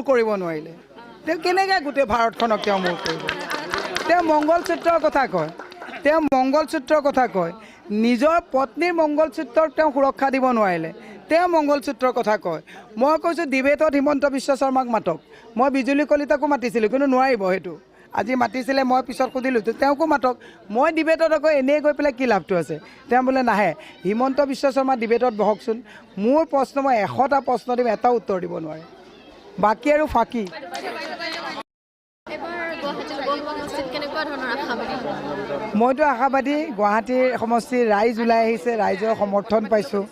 মূৰ কৰিব নোৱাৰিলে। তেওঁ কেনেকৈ গোটেই ভাৰতখনক তেওঁ মূৰ কৰিব? তেওঁ মংগলসূত্ৰৰ কথা কয়। তেওঁ মংগলসূত্ৰৰ কথা কয়। নিজৰ পত্নীৰ মংগলসূত্ৰক তেওঁ সুৰক্ষা দিব নোৱাৰিলে। তেওঁ মংগলসূত্ৰৰ কথা কয়। মই কৈছোঁ, ডিবেটত হিমন্ত বিশ্ব শৰ্মাক মাতক। মই বিজুলী কলিতাকো মাতিছিলোঁ, কিন্তু নোৱাৰিব সেইটো। আজি মাতিছিলে, মই পিছত সুধিলোঁ তেওঁকো মাতক? মই ডিবেটত আকৌ এনেই গৈ পেলাই কি লাভটো আছে? তেওঁ বোলে, নাহে, হিমন্ত বিশ্ব শৰ্মা ডিবেটত বহকচোন। মোৰ প্ৰশ্ন, মই এশটা প্ৰশ্ন দিম এটাও উত্তৰ দিব নোৱাৰে। বাকী আৰু ফাঁকি? মইতো আশাবাদী গুৱাহাটীৰ সমষ্টিৰ ৰাইজ ওলাই আহিছে ৰাইজৰ সমৰ্থন পাইছোঁ।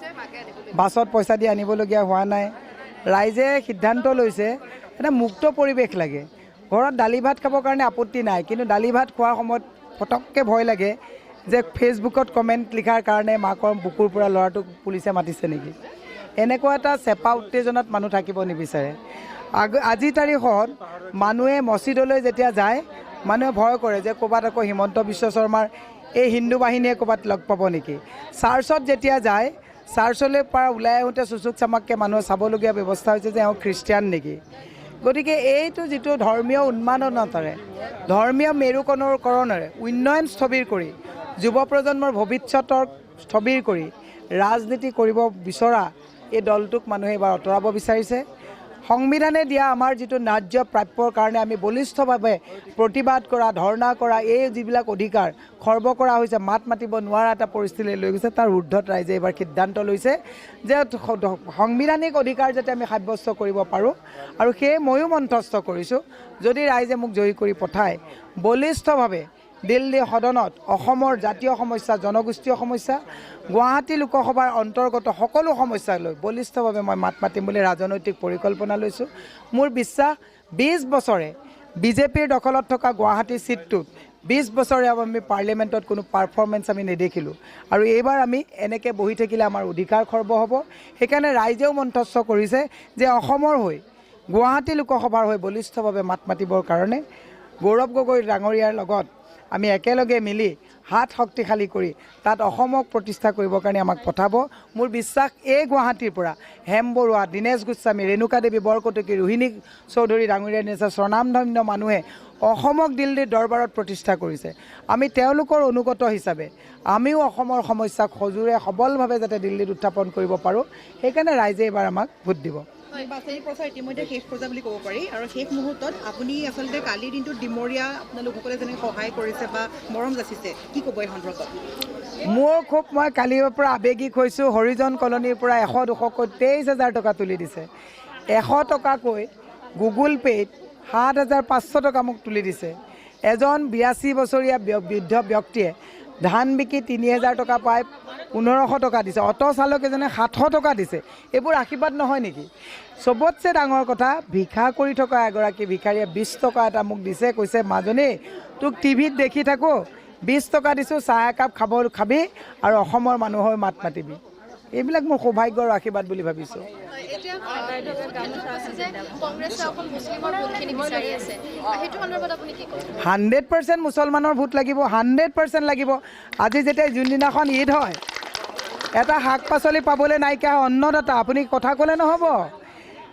বাছত পইচা দি আনিবলগীয়া হোৱা নাই। ৰাইজে সিদ্ধান্ত লৈছে এটা মুক্ত পৰিৱেশ লাগে। ঘৰত দালি ভাত খাবৰ কাৰণে আপত্তি নাই কিন্তু দালি ভাত খোৱাৰ সময়ত পটককৈ ভয় লাগে যে ফেচবুকত কমেণ্ট লিখাৰ কাৰণে মাকৰ বুকুৰ পৰা ল'ৰাটোক পুলিচে মাতিছে নেকি। এনেকুৱা এটা চেপা উত্তেজনাত মানুহ থাকিব নিবিচাৰে। আগ আজিৰ তাৰিখত মানুহে মছজিদলৈ যেতিয়া যায়, মানুহে ভয় কৰে যে ক'ৰবাত আকৌ হিমন্ত বিশ্ব শৰ্মাৰ এই হিন্দু বাহিনীয়ে ক'ৰবাত লগ পাব নেকি। চাৰ্চত যেতিয়া যায়, চাৰ্চলৈ পৰা ওলাই আহোঁতে চুচুক চামাককৈ মানুহে চাবলগীয়া ব্যৱস্থা হৈছে যে এওঁ খ্ৰীষ্টিয়ান নেকি। গতিকে এইটো যিটো ধৰ্মীয় উন্মাদনতাৰে ধৰ্মীয় মেৰুকৰণেৰে উন্নয়ন স্থবিৰ কৰি, যুৱ প্ৰজন্মৰ ভৱিষ্যতৰ স্থবিৰ কৰি ৰাজনীতি কৰিব বিচৰা এই দলটোক মানুহে এইবাৰ আঁতৰাব বিচাৰিছে। সংবিধানে দিয়া আমাৰ যিটো ন্যায্য প্ৰাপ্যৰ কাৰণে আমি বলিষ্ঠভাৱে প্ৰতিবাদ কৰা, ধৰ্ণা কৰা, এই যিবিলাক অধিকাৰ খৰ্ব কৰা হৈছে, মাত মাতিব নোৱাৰা এটা পৰিস্থিতিলৈ লৈ গৈছে, তাৰ ঊৰ্ধত ৰাইজে এইবাৰ সিদ্ধান্ত লৈছে যে সাংবিধানিক অধিকাৰ যাতে আমি সাব্যস্ত কৰিব পাৰোঁ। আৰু সেয়ে ময়ো মন্থস্থ কৰিছোঁ, যদি ৰাইজে মোক জয়ী কৰি পঠায়, বলিষ্ঠভাৱে দিল্লী সদনত অসমৰ জাতীয় সমস্যা, জনগোষ্ঠীয় সমস্যা, গুৱাহাটী লোকসভাৰ অন্তৰ্গত সকলো সমস্যাক লৈ বলিষ্ঠভাৱে মই মাত মাতিম বুলি ৰাজনৈতিক পৰিকল্পনা লৈছোঁ। মোৰ বিশ্বাস বিছ বছৰে বিজেপিৰ দখলত থকা গুৱাহাটী ছিটটোত বিছ বছৰে আমি পাৰ্লিয়ামেণ্টত কোনো পাৰফৰ্মেঞ্চ আমি নেদেখিলোঁ। আৰু এইবাৰ আমি এনেকৈ বহি থাকিলে আমাৰ অধিকাৰ খৰ্ব হ'ব। সেইকাৰণে ৰাইজেও মন্থস্থ কৰিছে যে অসমৰ হৈ, গুৱাহাটী লোকসভাৰ হৈ বলিষ্ঠভাৱে মাত মাতিবৰ কাৰণে গৌৰৱ গগৈ ডাঙৰীয়াৰ লগত আমি একেলগে মিলি হাত শক্তিশালী কৰি তাত অসমক প্ৰতিষ্ঠা কৰিবৰ কাৰণে আমাক পঠাব। মোৰ বিশ্বাস এই গুৱাহাটীৰ পৰা হেম বৰুৱা, দীনেশ গোস্বামী, ৰেণুকা দেৱী, বৰকটকী, ৰোহিণী চৌধুৰী, ডাঙৰীয়া নিচিনা স্বনামধন্য মানুহে অসমক দিল্লীৰ দৰবাৰত প্ৰতিষ্ঠা কৰিছে। আমি তেওঁলোকৰ অনুগত হিচাপে, আমিও অসমৰ সমস্যাক সজোৰে সবলভাৱে যাতে দিল্লীত উত্থাপন কৰিব পাৰোঁ, সেইকাৰণে ৰাইজে এইবাৰ আমাক ভোট দিব। নিৰ্বাচনী প্ৰচাৰ ইতিমধ্যে শেষ পৰ্যায় বুলি ক'ব পাৰি। আৰু শেষ মুহূৰ্তত আপুনি আচলতে কালিৰ দিনটোত ডিমৰীয়া আপোনালোকসকলে যেনেকৈ সহায় কৰিছে বা মৰম যাচিছে, কি ক'ব এই সন্দৰ্ভত? মোৰ খুব মই কালিৰ পৰা আৱেগিক হৈছোঁ। হৰিজন কলনীৰ পৰা এশ দুশকৈ তেইছ হাজাৰ টকা তুলি দিছে। এশ টকাকৈ গুগল পে'ত সাত হাজাৰ পাঁচশো টকা মোক তুলি দিছে। এজন বিৰাশী বছৰীয়া বৃদ্ধ ব্যক্তিয়ে ধান বিকি তিনি হেজাৰ টকা পাই পোন্ধৰশ টকা দিছে। অট' চালক এজনে সাতশ টকা দিছে। এইবোৰ আশীৰ্বাদ নহয় নেকি? চবতছে ডাঙৰ কথা ভিক্ষা কৰি থকা এগৰাকী ভিক্ষাৰীয়ে বিছ টকা এটা মোক দিছে কৈছে মাজনী তোক টিভিত দেখি থাকোঁ। বিছ টকা দিছোঁ চাহ একাপ খাব খাবি আৰু অসমৰ মানুহৰ মাত মাতিবি। এইবিলাক মোৰ সৌভাগ্যৰ আশীৰ্বাদ বুলি ভাবিছোঁ। হাণ্ড্ৰেড পাৰ্চেণ্ট মুছলমানৰ ভোট লাগিব হাণ্ড্ৰেড পাৰ্চেণ্ট লাগিব। আজি যেতিয়া যোনদিনাখন ঈদ হয় এটা শাক পাচলি পাবলৈ নাইকিয়া অন্নদাতা আপুনি কথা ক'লে নহ'ব।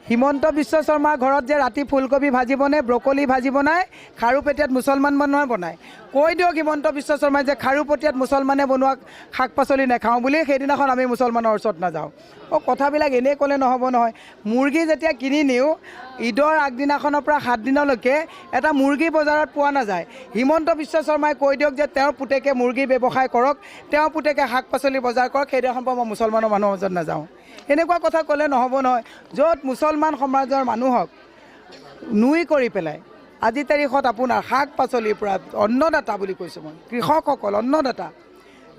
হিমন্ত বিশ্ব শৰ্মাৰ ঘৰত যে ৰাতি ফুলকবি ভাজি বনাই ব্ৰকলি ভাজি বনাই খাৰুপেটীয়াত মুছলমান মানুহে বনায়। কৈ দিয়ক হিমন্ত বিশ্ব শৰ্মাই যে খাৰুপেটীয়াত মুছলমানে বনোৱা শাক পাচলি নাখাওঁ বুলি সেইদিনাখন আমি মুছলমানৰ ওচৰত নাযাওঁ। অঁ কথাবিলাক এনেই ক'লে নহ'ব নহয়। মুৰ্গী যেতিয়া কিনি নিওঁ ঈদৰ আগদিনাখনৰ পৰা সাত দিনলৈকে এটা মুৰ্গী বজাৰত পোৱা নাযায়। হিমন্ত বিশ্ব শৰ্মাই কৈ দিয়ক যে তেওঁৰ পুতেকে মুৰ্গীৰ ব্যৱসায় কৰক তেওঁৰ পুতেকে শাক পাচলি বজাৰ কৰক সেইদিনাখন পৰা মই মুছলমানৰ মানুহৰ ওচৰত নাযাওঁ। এনেকুৱা কথা ক'লে নহ'ব নহয়, য'ত মুছলমান সমাজৰ মানুহক নুই কৰি পেলাই, আজি তাৰিখত আপোনাৰ শাক পাচলিৰ পৰা অন্নদাতা বুলি কৈছোঁ মই, কৃষকসকল, অন্নদাতা,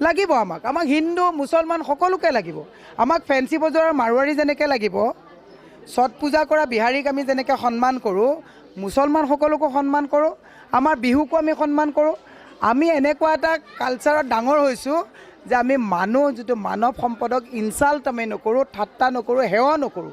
লাগিব আমাক আমাক হিন্দু, মুছলমান সকলোকে লাগিব, আমাক ফেঞ্চি বজাৰৰ মাৰোৱাৰী যেনেকৈ লাগিব, ছট পূজা কৰা বিহাৰীক আমি যেনেকৈ সন্মান কৰোঁ মুছলমানসকলকো সন্মান কৰোঁ, আমাৰ বিহুকো আমি সন্মান কৰোঁ, আমি এনেকুৱা এটা কালচাৰত ডাঙৰ হৈছোঁ যে আমি মানুহ যিটো মানৱ সম্পদক ইনচাল্ট আমি নকৰোঁ, ঠাট্টা নকৰোঁ, সেৱা নকৰোঁ।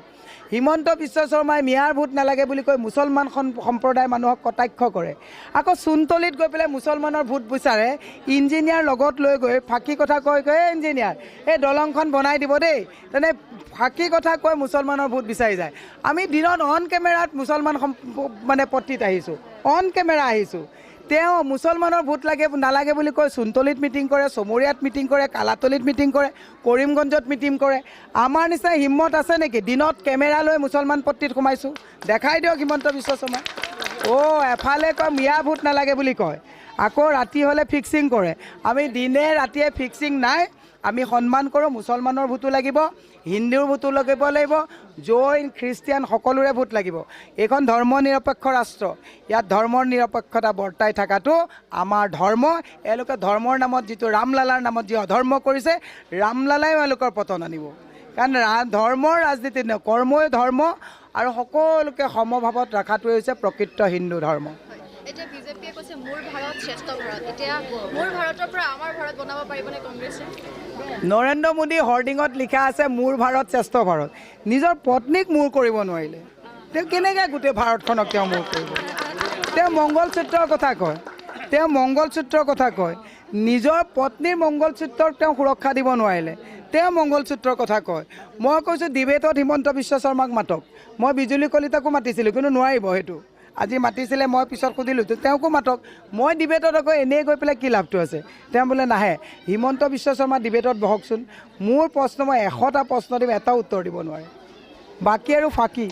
হিমন্ত বিশ্ব শৰ্মাই মিয়াৰ ভোট নালাগে বুলি কৈ মুছলমান সম- সম্প্ৰদায়ৰ মানুহক কটাক্ষ কৰে। আকৌ চোনতলিত গৈ পেলাই মুছলমানৰ ভোট বিচাৰে, ইঞ্জিনিয়াৰ লগত লৈ গৈ ফাঁকি কথা কৈ কৈ "এই ইঞ্জিনিয়াৰ, এই দলংখন বনাই দিব দেই। তেনে ফাঁকি কথা কৈ মুছলমানৰ ভোট বিচাৰি যায়। আমি দিনত অন কেমেৰাত মুছলমান মানে পট্টিত আহিছোঁ। অন কেমেৰা আহিছোঁ। তেওঁ মুছলমানৰ ভোট লাগে, নালাগে বুলি কৈ চোনতলিত মিটিং কৰে, চমৰীয়াত মিটিং কৰে, কালাতলিত মিটিং কৰে, কৰিমগঞ্জত মিটিং কৰে। আমাৰ নিচিনা হিম্মত আছে নেকি? দিনত কেমেৰা লৈ মুছলমান পট্টিত সোমাইছোঁ। দেখাই দিয়ক হিমন্ত বিশ্ব শৰ্মাই অ' এফালে কয়, মিয়া ভোট নালাগে বুলি কয়। আকৌ ৰাতি হ'লে ফিক্সিং কৰে। আমি দিনে ৰাতিয়ে ফিক্সিং নাই। আমি সন্মান কৰোঁ, মুছলমানৰ ভোটো লাগিব। হিন্দুৰ ভোটো লাগিব লাগিব, জৈন, খ্ৰীষ্টিয়ান সকলোৰে ভোট লাগিব। এইখন ধৰ্ম নিৰপেক্ষ ৰাষ্ট্ৰ। ইয়াত ধৰ্মৰ নিৰপেক্ষতা বৰ্তাই থকাটো আমাৰ ধৰ্ম। এওঁলোকে ধৰ্মৰ নামত যিটো ৰামলালাৰ নামত যি অধৰ্ম কৰিছে, ৰামলালাই এওঁলোকৰ পতন আনিব। কাৰণ ৰা- ধৰ্মৰ ৰাজনীতি নহয় কৰ্মই ধৰ্ম আৰু সকলোকে সমভাৱত ৰখাটোৱে হৈছে প্ৰকৃত হিন্দু ধৰ্ম এতিয়া বিজেপিয়ে কৈছে মোৰ ভাৰত নৰেন্দ্ৰ মোদী হৰ্ডিঙত লিখা আছে, মোৰ ভাৰত শ্ৰেষ্ঠ ভাৰত। নিজৰ পত্নীক মূৰ কৰিব নোৱাৰিলে। তেওঁ কেনেকৈ গোটেই ভাৰতখনক তেওঁ মূৰ কৰিব? তেওঁ মংগলসূত্ৰৰ কথা কয়। তেওঁ মংগলসূত্ৰৰ কথা কয়। নিজৰ পত্নীৰ মংগলসূত্ৰক তেওঁ সুৰক্ষা দিব নোৱাৰিলে। তেওঁ মংগলসূত্ৰৰ কথা কয়। মই কৈছোঁ, ডিবেটত হিমন্ত বিশ্ব শৰ্মাক মাতক। মই বিজুলী কলিতাকো মাতিছিলোঁ, কিন্তু নোৱাৰিব সেইটো। আজি মাতিছিলে, মই পিছত সুধিলোঁ, তো তেওঁকো মাতক? মই ডিবেটত আকৌ এনেই গৈ পেলাই কি লাভটো আছে? তেওঁ বোলে, নাহে, হিমন্ত বিশ্ব শৰ্মা ডিবেটত বহকচোন। মোৰ প্ৰশ্ন, মই এশটা প্ৰশ্ন দিম এটাও উত্তৰ দিব নোৱাৰে। বাকী আৰু ফাঁকি।